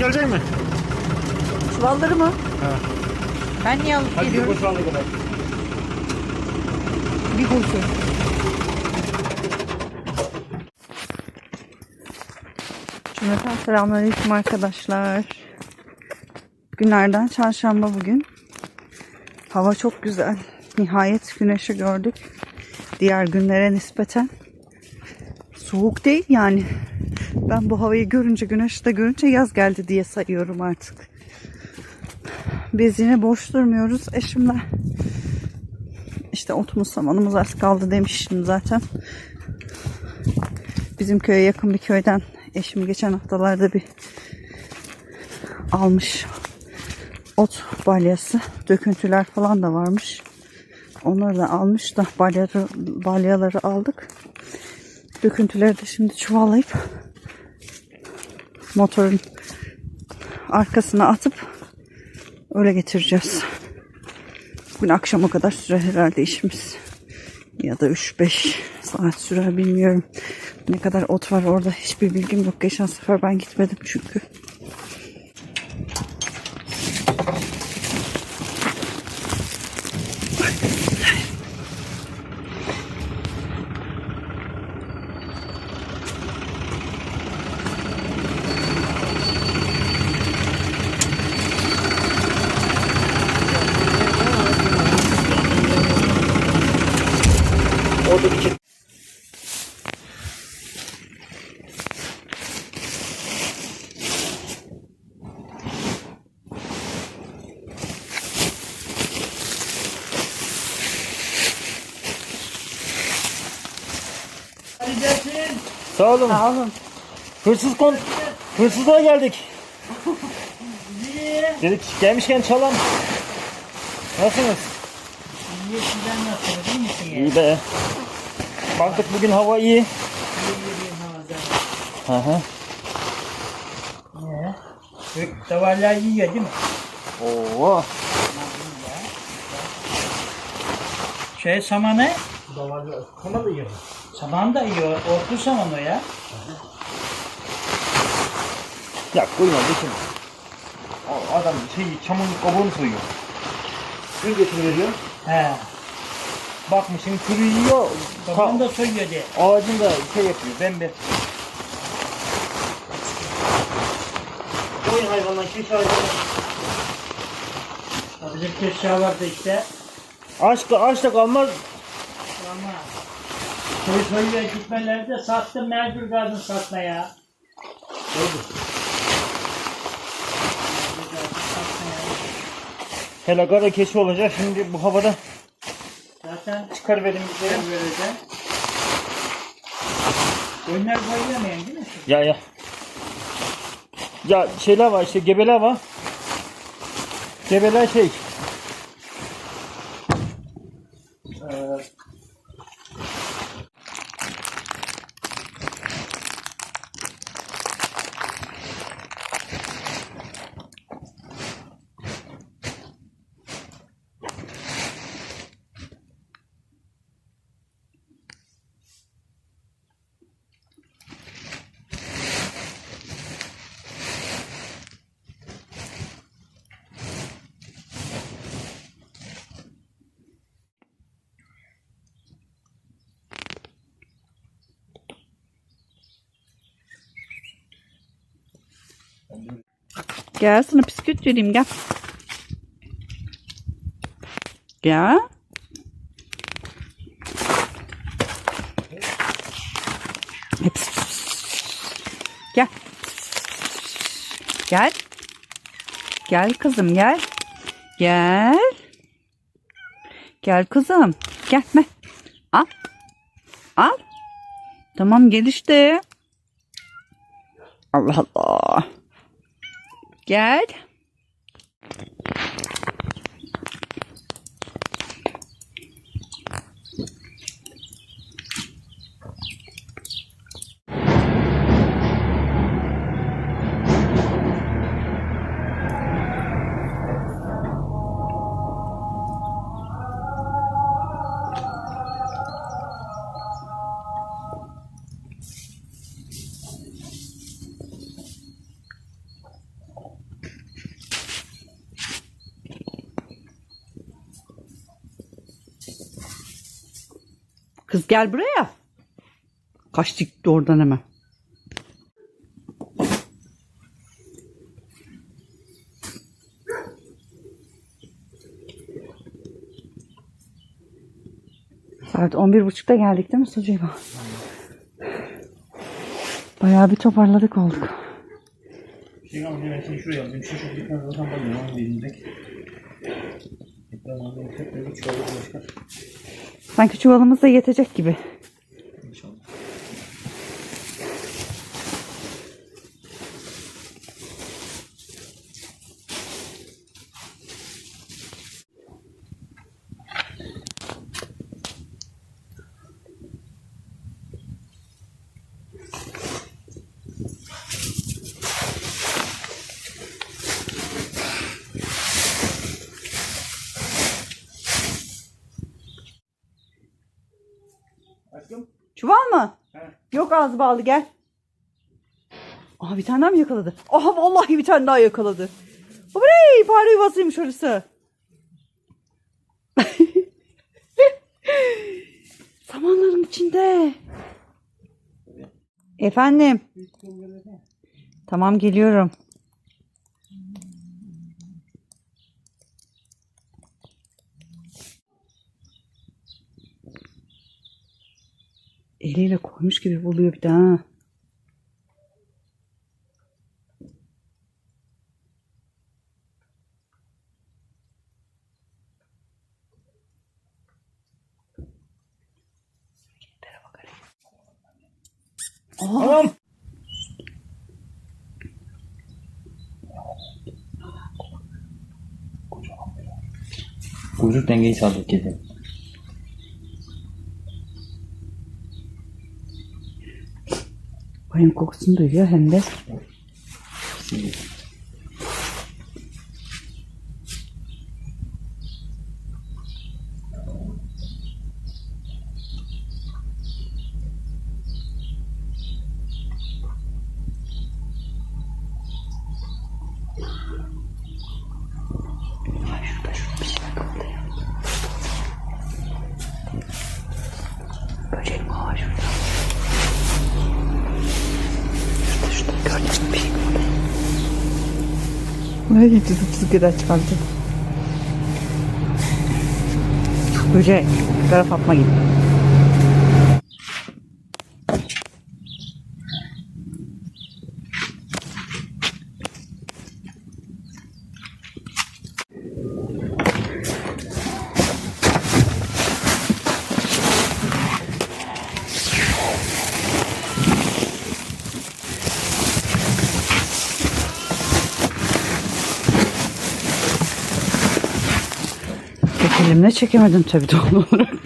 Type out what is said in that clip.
gelecek mi? Çuvalları mı? Ha. Ben niye alıp Hadi geliyorum? şu anda kadar. Bir kurşun. Cümleten selamünaleyküm arkadaşlar. Günlerden çarşamba bugün. Hava çok güzel. Nihayet güneşi gördük. Diğer günlere nispeten. Soğuk değil yani. Ben bu havayı görünce, güneşi de görünce yaz geldi diye sayıyorum artık. Biz yine boş durmuyoruz eşimle. İşte otumuz samanımız az kaldı demiştim zaten. Bizim köye yakın bir köyden eşim geçen haftalarda bir almış ot balyası. Döküntüler falan da varmış. Onları da almış da balyaları, balyaları aldık. Döküntüleri de şimdi çuvallayıp motorun arkasına atıp öyle getireceğiz. Bugün akşama kadar sürer herhalde işimiz. Ya da 3-5 saat sürer bilmiyorum. Ne kadar ot var orada hiçbir bilgim yok. Geçen sefer ben gitmedim çünkü. Orada iki. Sağ olun. Sağ olun. Hırsız kon hırsızlığa geldik. Dedik gelmişken çalalım. Nasılsınız? İyi sizden nasıl değil misin ya? İyi be. Baktık bugün hava iyi. Bir. Hı hı. Ne? Gök davarlar yiyor değil mi? Oo. Şey samanı, Davarlı kana da yiyor. saman da yiyor. Ortu saman o ya. Ya koyma geçin. O Adam şey çamurun kabuğunu soyuyor. Gül getiriyor. He. Bakmışım kuru yiyor. Babam Ta, da soyuyor diye. ağacın da şey yapıyor. Bembe. Koyun hayvandan keş hayvandan. Ya Bizim keşya vardı işte. Aç da, aç da kalmaz. Ama soy soyuyor gitmelerde sattım mecbur kaldım satmaya. Hele kara keşi olacak. Şimdi bu havada Zaten çıkarıverin şey. böylece. Koyunlar koyulamayan değil mi? Ya ya. Ya şeyler var işte gebeler var. Gebeler şey. Gel sana bisküvit vereyim gel. Gel. Gel. Gel. Gel kızım gel. Gel. Gel kızım. Gelme. Al. Al. Tamam gel işte. Allah Allah. Gel. Kız gel buraya. Kaçtı gitti oradan hemen. Saat 11.30'da geldik değil mi Sucuyba? Bayağı bir toparladık olduk. Seni şuraya. Sanki çuvalımız da yetecek gibi. Aşkım. Çuval mı? He. Yok ağzı bağlı gel. Aha bir tane daha mı yakaladı? Aha vallahi bir tane daha yakaladı. Hey, fare yuvasıymış orası. Samanların içinde. Efendim. Tamam geliyorum. Eliyle koymuş gibi buluyor bir daha. Tamam. Kuyruk dengeyi sabit kedi. Bayım kokusunu duyuyor hem de. Böcek mi var şurada? Şurada şurada gördün mü bir şey tutup kadar çıkardı. Böcek. Bu tarafa atma Elimle çekemedim tabii doğal olarak.